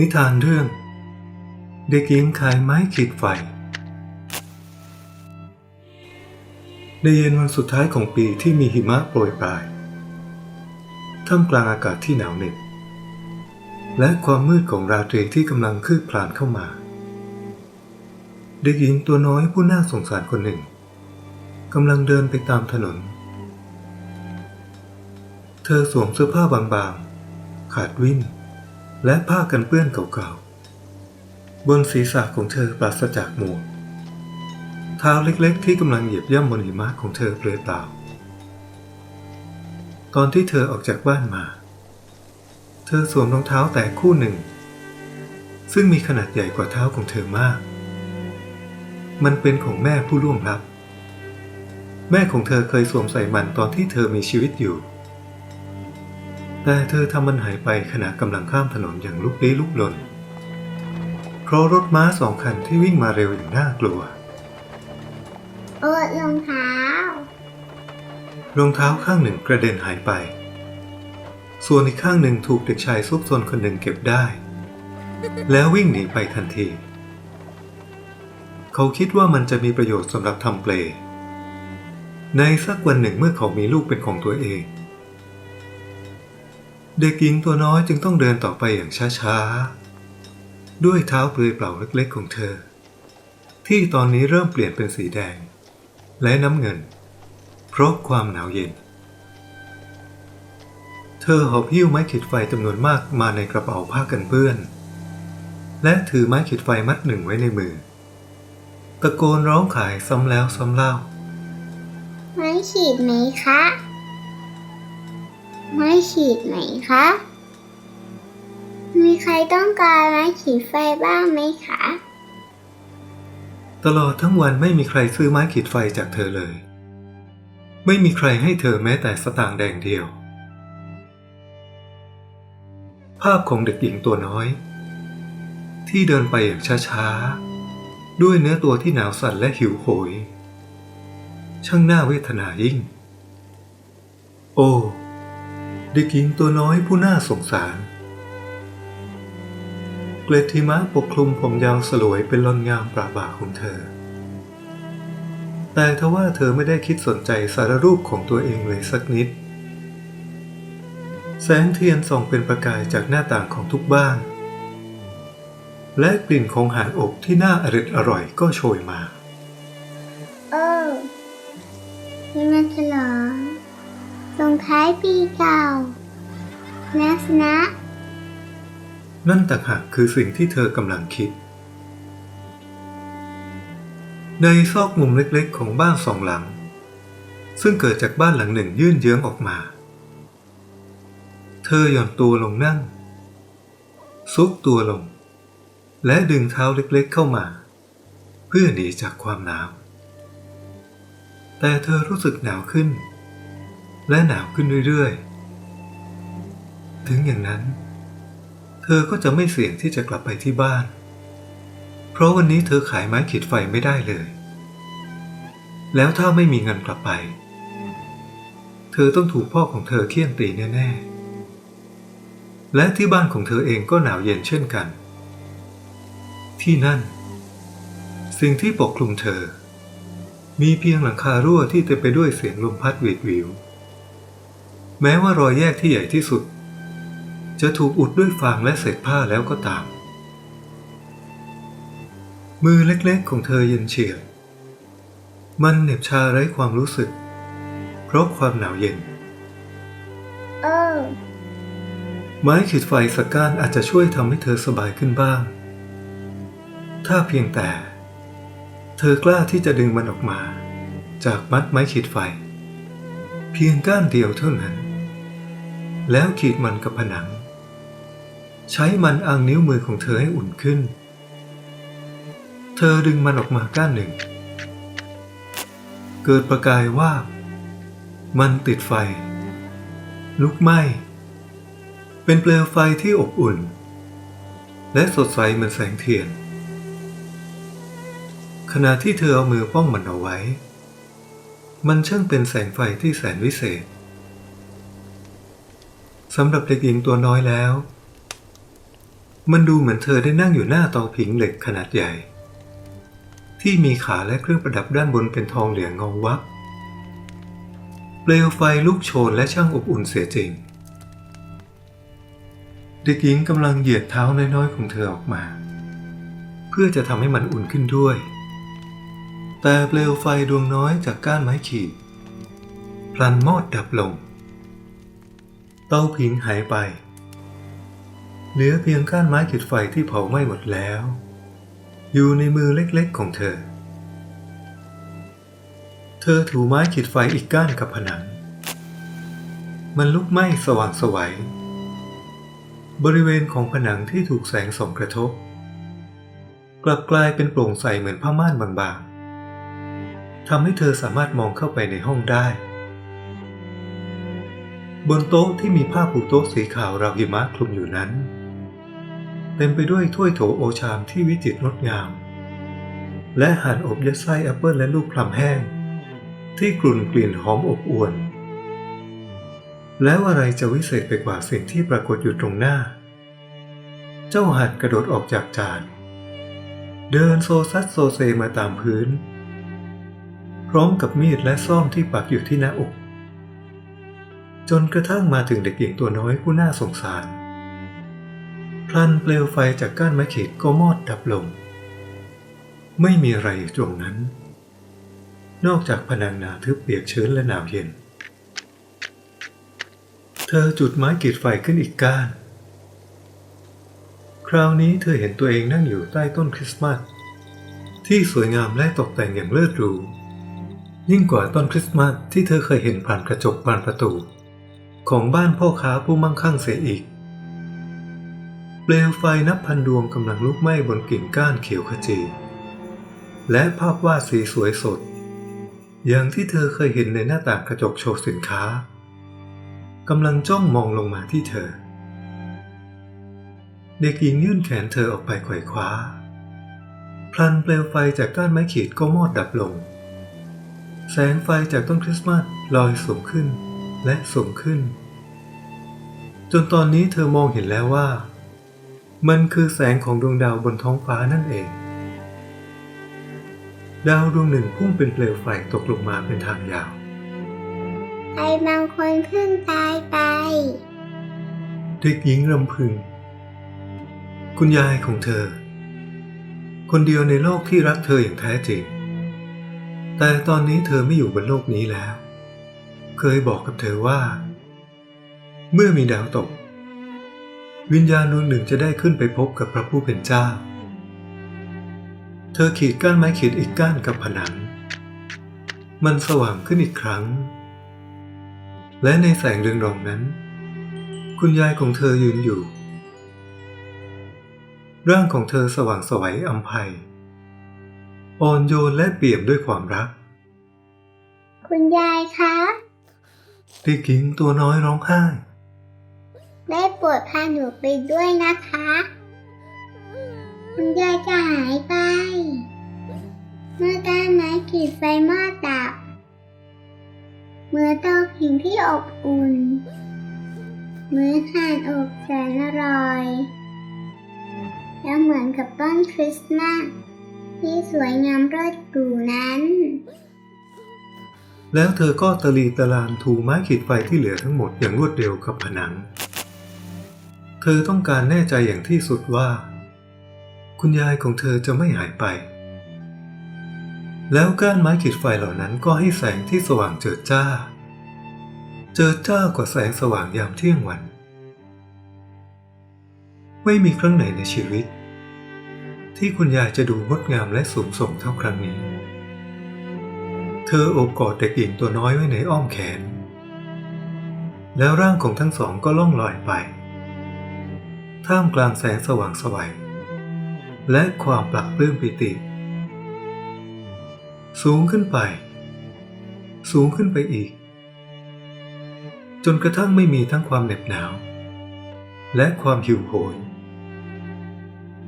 นิทานเรื่อง เด็กหญิงขายไม้ขีดไฟ ในเย็นวันสุดท้ายของปีที่มีหิมะโปรยปลาย ท่ามกลางอากาศที่หนาวเหน็บและความมืดของราตรีที่กำลังคืบคลานเข้ามา เด็กหญิงตัวน้อยผู้น่าสงสารคนหนึ่งกำลังเดินไปตามถนน เธอสวมเสื้อผ้าบางๆ ขาดวิ่น และผ้ากันเปื้อนเก่าๆ บนศีรษะของเธอปราศจากหมวกเท้าเล็กๆ ที่กำลังเหยียบย่ำบนหิมะของเธอเปลือยเปล่า ตอนที่เธอออกจากบ้านมา เธอสวมรองเท้าแต่คู่หนึ่ง ซึ่งมีขนาดใหญ่กว่าเท้าของเธอมาก มันเป็นของแม่ผู้ล่วงลับ แม่ของเธอเคยสวมใส่มันตอนที่เธอมีชีวิตอยู่ แต่เธอทำมันหายไปขณะกำลังข้ามถนนอย่างลุกลี้ลุกลน เพราะรถม้าสองคันที่วิ่งมาเร็วอย่างน่ากลัว โอ้รองเท้ารองเท้าข้างหนึ่งกระเด็นหายไป ส่วนอีกข้างหนึ่งถูกเด็กชายซุกซนคนหนึ่งเก็บได้ แล้ววิ่งหนีไปทันที เขาคิดว่ามันจะมีประโยชน์สำหรับทำเปลในสักวันหนึ่งเมื่อเขามีลูกเป็นของตัวเอง เด็กหญิงตัวน้อยจึงต้องเดินต่อไปอย่างช้าๆ ด้วยเท้าเปลือยเปล่าเล็กๆของเธอ ที่ตอนนี้เริ่มเปลี่ยนเป็นสีแดง และน้ำเงิน เพราะความหนาวเย็น เธอหอบหิ้วไม้ขีดไฟจำนวนมากมาในกระเป๋าผ้ากันเปื้อน และถือไม้ขีดไฟมัดหนึ่งไว้ในมือ ตะโกนร้องขายซ้ำแล้วซ้ำเล่า ไม้ขีดไหมคะ ไม้ขีดไหมคะ มีใครต้องการไม้ขีดไฟบ้างไหมคะ ตลอดทั้งวันไม่มีใครซื้อไม้ขีดไฟจากเธอเลย ไม่มีใครให้เธอแม้แต่สตางค์แดงเดียว ภาพของเด็กหญิงตัวน้อย ที่เดินไปอย่างช้าๆ ด้วยเนื้อตัวที่หนาวสั่นและหิวโหย ช่างน่าเวทนายิ่ง โอ้ เด็กหญิงตัวน้อยผู้น่าสงสาร เกล็ดหิมะปกคลุมผมยาวสลวยเป็นลอนงามปราบ่าของเธอ แต่ทว่าเธอไม่ได้คิดสนใจสารรูปของตัวเองเลยสักนิด แสงเทียนส่องเป็นประกายจากหน้าต่างของทุกบ้าน และกลิ่นของหารอบที่น่าอร่อยอร่อยก็โชยมาโอ้นี่มันฉลอง ส่งท้ายปีเก่านะสนะนั่นต่างหากคือสิ่งที่เธอกำลังคิด ในซอกมุมเล็กๆ ของบ้านสองหลัง ซึ่งเกิดจากบ้านหลังหนึ่งยื่นเยื้องออกมา เธอหย่อนตัวลงนั่ง ซุกตัวลง และดึงเท้าเล็กๆเข้ามา เพื่อหนีจากความหนาว แต่เธอรู้สึกหนาวขึ้น และหนาวขึ้นเรื่อยๆ ถึงอย่างนั้น เธอก็จะไม่เสี่ยงที่จะกลับไปที่บ้าน เพราะวันนี้เธอขายไม้ขีดไฟไม่ได้เลย แล้วถ้าไม่มีเงินกลับไป เธอต้องถูกพ่อของเธอเคี่ยนตีแน่ๆ และที่บ้านของเธอเองก็หนาวเย็นเช่นกัน ที่นั่น สิ่งที่ปกคลุมเธอมีเพียงหลังคารั่วที่เต็มไปด้วยเสียงลมพัดหวีดหวิว แม้ว่ารอยแยกที่ใหญ่ที่สุด จะถูกอุดด้วยฟางและเศษผ้าแล้วก็ตาม มือเล็กๆของเธอเย็นเฉียบมันเหน็บชาไร้ความรู้สึก เพราะความหนาวเย็นโอ้ไม้ขีดไฟสักก้านอาจจะช่วยทำให้เธอสบายขึ้นบ้าง ถ้าเพียงแต่ เธอกล้าที่จะดึงมันออกมา จากมัดไม้ขีดไฟ เพียงก้านเดียวเท่านั้น แล้วขีดมันกับผนัง ใช้มันอังนิ้วมือของเธอให้อุ่นขึ้น เธอดึงมันออกมาก้านหนึ่ง เกิดประกายว่า มันติดไฟ ลุกไหม้เป็นเปลวไฟที่อบอุ่น และสดใสเหมือนแสงเทียน ขณะที่เธอเอามือป้องมันเอาไว้ มันช่างเป็นแสงไฟที่แสนวิเศษ สำหรับเด็กหญิงตัวน้อยแล้ว มันดูเหมือนเธอได้นั่งอยู่หน้าเตาผิงเหล็กขนาดใหญ่ ที่มีขาและเครื่องประดับด้านบนเป็นทองเหลืองเงาวับเปลวไฟลุกโชนและช่างอบอุ่นเสียจริง เด็กหญิงกำลังเหยียดเท้าน้อยๆของเธอออกมา เพื่อจะทำให้มันอุ่นขึ้นด้วย แต่เปลวไฟดวงน้อยจากก้านไม้ขีดพลันมอดดับลง เตาผิงหายไป เหลือเพียงก้านไม้ขีดไฟที่เผาไหม้หมดแล้ว อยู่ในมือเล็กๆของเธอ เธอถูไม้ขีดไฟอีกก้านกับผนัง มันลุกไหม้สว่างไสวัย บริเวณของผนังที่ถูกแสงส่องกระทบ กลับกลายเป็นโปร่งใสเหมือนผ้าม่านบางๆทำให้เธอสามารถมองเข้าไปในห้องได้ บนโต๊ะที่มีผ้าปูโต๊ะสีขาวราวหิมะคลุมอยู่นั้น เต็มไปด้วยถ้วยโถโอชามที่วิจิตรงดงาม และอาหารอบยัดไส้แอปเปิลและลูกพลัมแห้ง ที่กลุ่นกลิ่นหอมอบอวลแล้วอะไรจะวิเศษไปกว่าสิ่งที่ปรากฏอยู่ตรงหน้า เจ้าหัดกระโดดออกจากจาน เดินโซซัดโซเซมาตามพื้น พร้อมกับมีดและซ่อมที่ปักอยู่ที่หน้าอก จนกระทั่งมาถึงเด็กหญิงตัวน้อยผู้น่าสงสาร พลันเปลวไฟจากก้านไม้ขีดก็มอดดับลง ไม่มีอะไรอยู่ตรงนั้น นอกจากผนังหนาทึบเปียกชื้นและหนาวเย็น เธอจุดไม้ขีดไฟขึ้นอีกก้าน คราวนี้เธอเห็นตัวเองนั่งอยู่ใต้ต้นคริสต์มาสที่สวยงามและตกแต่งอย่างเลิศหรูยิ่งกว่าต้นคริสต์มาสที่เธอเคยเห็นผ่านกระจกบานประตู ของบ้านพ่อค้าผู้มั่งคั่งเสียอีก เปลวไฟนับพันดวงกำลังลุกไหม้บนกิ่งก้านเขียวขจี และภาพวาดสีสวยสด อย่างที่เธอเคยเห็นในหน้าต่างกระจกโชว์สินค้ากำลังจ้องมองลงมาที่เธอ เด็กหญิงยื่นแขนเธอออกไปไขว่คว้า พลันเปลวไฟจากก้านไม้ขีดก็มอดดับลง แสงไฟจากต้นคริสต์มาสลอยสูงขึ้น และสูงขึ้น จนตอนนี้เธอมองเห็นแล้วว่า มันคือแสงของดวงดาวบนท้องฟ้านั่นเอง ดาวดวงหนึ่งพุ่งเป็นเปลวไฟตกลงมาเป็นทางยาวใครบางคนเพิ่งตายไปเด็กหญิงรำพึง คุณยายของเธอ คนเดียวในโลกที่รักเธออย่างแท้จริง แต่ตอนนี้เธอไม่อยู่บนโลกนี้แล้ว เคยบอกกับเธอว่า เมื่อมีดาวตก วิญญาณดวงหนึ่งจะได้ขึ้นไปพบกับพระผู้เป็นเจ้า เธอขีดก้านไม้ขีดอีกก้านกับผนัง มันสว่างขึ้นอีกครั้ง และในแสงเรืองรองนั้น คุณยายของเธอยืนอยู่ ร่างของเธอสว่างสวัยอัมภัยอ่อนโยนและเปี่ยมด้วยความรัก คุณยายคะ เด็กหญิงตัวน้อยร้องไห้ ได้โปรดพาหนูไปด้วยนะคะ คุณยายจะหายไป เมื่อก้านไม้ขีดไฟมอดดับเมื่อเตาผิงที่อบอุ่นเมื่อทานอบแสนอร่อย แล้วเหมือนกับต้นคริสต์มาสที่สวยงามเลิศหรูนั้น แล้วเธอก็ตะลีตะลานถูไม้ขีดไฟที่เหลือทั้งหมดอย่างรวดเร็วกับผนัง เธอต้องการแน่ใจอย่างที่สุดว่า คุณยายของเธอจะไม่หายไป แล้วก้านไม้ขีดไฟเหล่านั้นก็ให้แสงที่สว่างเจิดจ้า เจิดจ้ากว่าแสงสว่างยามเที่ยงวัน ไม่มีครั้งไหนในชีวิต ที่คุณยายจะดูงดงามและสูงส่งเท่าครั้งนี้ เธอโอบกอดเด็กหญิงตัวน้อยไว้ในอ้อมแขน แล้วร่างของทั้งสองก็ล่องลอยไป ท่ามกลางแสงสว่างสวัยและความปลักปลื้มปิติ สูงขึ้นไป สูงขึ้นไปอีก จนกระทั่งไม่มีทั้งความเหน็บหนาว และความหิวโหย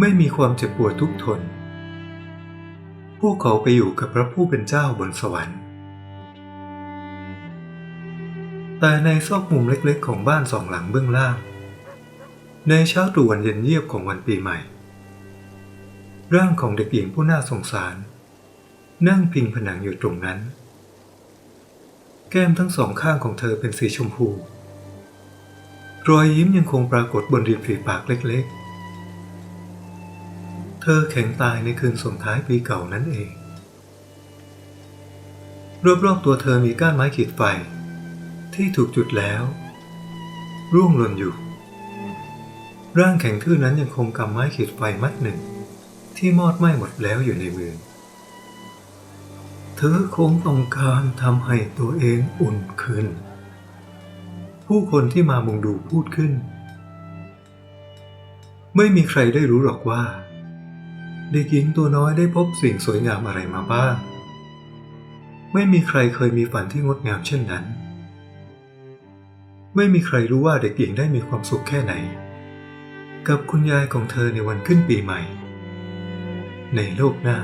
ไม่มีความเจ็บปวดทุกทน พวกเขาไปอยู่กับพระผู้เป็นเจ้าบนสวรรค์ แต่ในซอกมุมเล็กๆ ของบ้านสองหลังเบื้องล่าง ในเช้าตรู่วันเย็นเยียบของวันปีใหม่ ร่างของเด็กหญิงผู้น่าสงสาร นั่งพิงผนังอยู่ตรงนั้น แก้มทั้งสองข้างของเธอเป็นสีชมพู รอยยิ้มยังคงปรากฏบนริมฝีปากเล็กๆ เธอแข็งตายในคืนส่งท้ายปีเก่านั่นเอง รอบๆตัวเธอมีก้านไม้ขีดไฟ ที่ถูกจุดแล้ว ร่วงหล่นอยู่ ร่างแข็งทื่อนั้นยังคงกำไม้ขีดไฟมัดหนึ่ง ที่มอดไหม้หมดแล้วอยู่ในมือเธอคงต้องการทำให้ตัวเองอุ่นขึ้น ผู้คนที่มามุงดูพูดขึ้น ไม่มีใครได้รู้หรอกว่า เด็กหญิงตัวน้อยได้พบสิ่งสวยงามอะไรมาบ้าง ไม่มีใครเคยมีฝันที่งดงามเช่นนั้น ไม่มีใครรู้ว่าเด็กหญิงได้มีความสุขแค่ไหน กับคุณยายของเธอในวันขึ้นปีใหม่ ในโลกหน้า